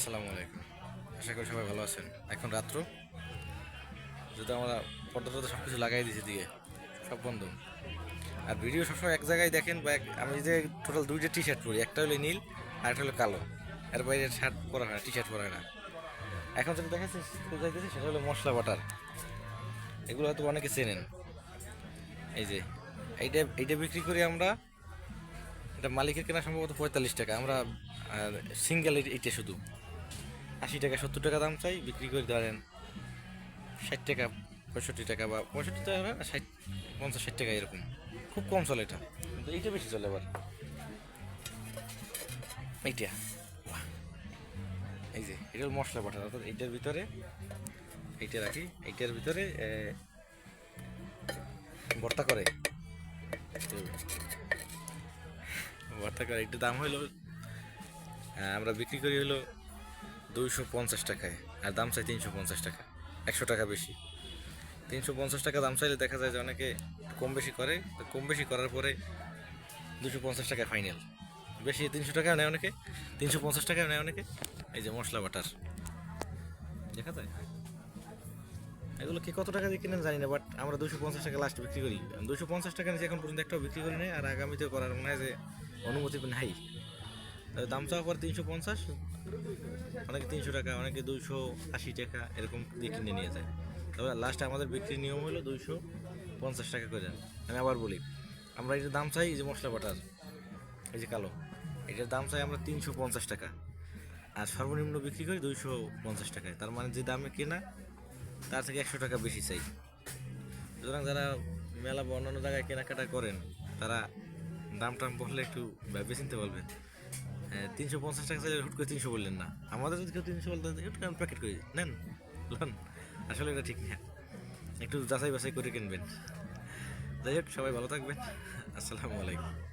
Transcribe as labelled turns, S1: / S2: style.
S1: আসসালামু আলাইকুম। আশা করি সবাই ভালো আছেন। এখন রাত্র। যদি আমরা পর্দা টর্দা সব কিছু লাগাই দিয়েছি দিয়ে সব বন্ধ। আর ভিডিও সবসময় এক জায়গায় দেখেন বা এক- আমি যে টোটাল দুইটা টি শার্ট পরি, একটা হলো নীল আর একটা হলো কালো। এর বাইরে শার্ট পরা হয় না টি শার্ট পরা হয় না। এখন যেটা দেখাচ্ছি যাইতেছি সেটা হলো মশলা বাটার। এগুলো হয়তো অনেকে চেনেন। এই যে, এইটা এইটা বিক্রি করি আমরা, এটা মালিকের কেনা সম্ভবত পঁয়তাল্লিশ টাকা। আমরা সিঙ্গেল এইটা শুধু। আশি টাকা সত্তর টাকা দাম চাই বিক্রি করে ধরেন ষাট টাকা পঁয়ষট্টি টাকা বা পঁয়ষট্টি টাকা না ষাট পঞ্চাশ ষাট টাকা এরকম। খুব কম চলে এটা। কিন্তু এইটা বেশি চলে আবার। এইটা। এই যে এটা মশলা বাটার অর্থাৎ এইটার ভিতরে এইটা রাখি এইটার ভিতরে ভর্তা করে। ভর্তা করে একটু দাম হইল আমরা বিক্রি করি হলো দুইশো পঞ্চাশ টাকায়, আর দাম চাই তিনশো পঞ্চাশ টাকা, একশো টাকা বেশি। তিনশো পঞ্চাশ টাকা দাম চাইলে দেখা যায় যে অনেকে কম বেশি করে, তো কম বেশি করার পরে দুশো পঞ্চাশ টাকা ফাইনাল। বেশি তিনশো টাকা নেয় অনেকে, তিনশো পঞ্চাশ টাকা নেয় অনেকে। এই যে মশলা বাটার, দেখা যায়? এগুলো কি কত টাকা দিয়ে কিনেন জানি না বাট আমরা দুশো পঞ্চাশ টাকা লাস্ট বিক্রি করি। দুশো পঞ্চাশ টাকা নিচে এখন পর্যন্ত একটাও বিক্রি করি নাই, আর আগামীতে করার মনে হয় যে অনুমতি নাই। দাম চাওয়া পর তিনশো পঞ্চাশ অনেকে তিনশো টাকা, অনেকে দুইশো আশি টাকা এরকম দিয়ে কিনে নিয়ে যায়। তবে লাস্টে আমাদের বিক্রির নিয়ম হলো দুইশো পঞ্চাশ টাকা করে। আমি আবার বলি, আমরা এটার দাম চাই এই যে মশলা বাটার, এই যে কালো, এটার দাম চাই আমরা তিনশো পঞ্চাশ টাকা। আর সর্বনিম্ন বিক্রি করি দুইশো পঞ্চাশ টাকায়। তার মানে যে দামে কেনা, তার থেকে একশো টাকা বেশি চাই। সুতরাং যারা মেলা বা অন্যান্য জায়গায় কেনাকাটা করেন, তারা দাম টাম বললে একটু ভেবে চিনতে বলবেন। তিনশো পঞ্চাশ টাকা চাইলে হুট করে তিনশো বললেন না। আমাদের যদি কেউ তিনশো বলতেন একটু আমি প্যাকেট করে নেন, লন। আসলে এটা ঠিক না। একটু যাচাই বাছাই করে কিনবেন। যাই হোক, সবাই ভালো থাকবেন। আসসালামু আলাইকুম।